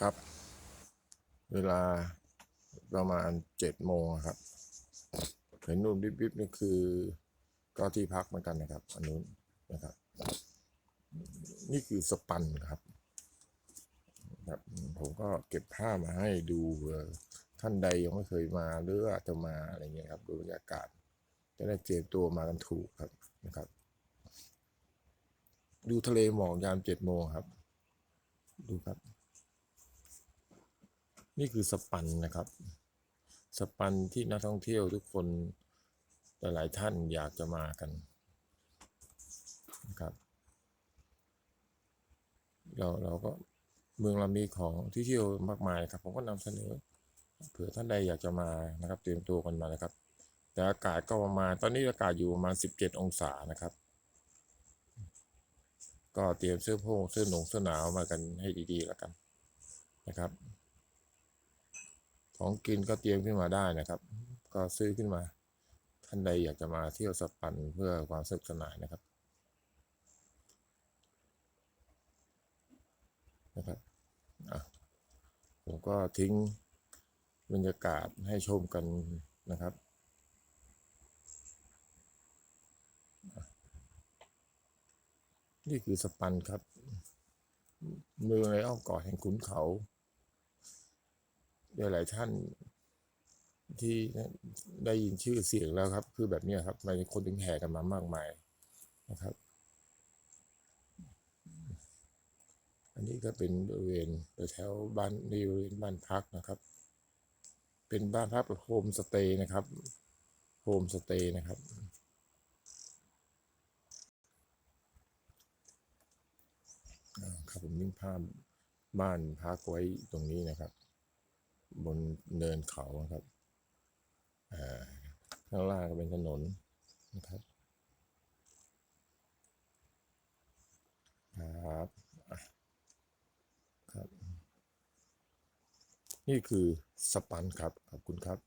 ครับ เวลาประมาณเจ็ดโมงครับ เห็นนู่นบิ๊บๆนี่คือก็ที่พักเหมือนกันนะครับอันนู้นนะครับ นี่คือสปันครับครับ ผมก็เก็บภาพมาให้ดูท่านใดยังไม่เคยมาหรืออาจจะมาอะไรเงี้ยครับ ดูบรรยากาศจะได้เตรียมตัวมากันถูกครับนะครับ ดูทะเลหมอกยามเจ็ดโมงครับ ดูครับ นี่คือสปันนะครับ สปันที่นักท่องเที่ยวทุกคนหลายๆท่านอยากจะมากันนะครับ เราเราก็เมืองเรามีของที่เที่ยวมากมายครับ ผมก็นำเสนอ เผื่อท่านใดอยากจะมานะครับ เตรียมตัวกันมานะครับ แต่อากาศก็ประมาณตอนนี้อากาศอยู่ประมาณ17 องศานะครับ ก็เตรียมเสื้อโพงเสื้อหนงเสื้อหนาวมากันให้ดีๆแล้วกันนะครับ ของกินก็เตรียมขึ้นมาได้นะครับ ก็ซื้อขึ้นมา ท่านใดอยากจะมาเที่ยวสปันเพื่อความสนุกสนานนะครับนะครับผมก็ทิ้งบรรยากาศให้ชมกันนะครับ นี่คือสปันครับ เมืองในอ้อมกอดแห่งขุนเขา หลายๆท่านที่ได้ยินชื่อเสียงแล้วครับ คือแบบนี้ครับมันคนถึงแห่กันมามากมายนะครับ อันนี้ก็เป็นบริเวณแถวบ้านนี่บริเวณบ้านพักนะครับ เป็นบ้านพักโฮมสเตย์นะครับโฮมสเตย์นะครับ ครับผมนิ่งภาพบ้านพักไว้ตรงนี้นะครับ บนเนินเขาครับ อ่า ข้างล่างก็เป็นถนนนะครับ ครับ ครับ นี่คือสปันครับ ขอบคุณครับ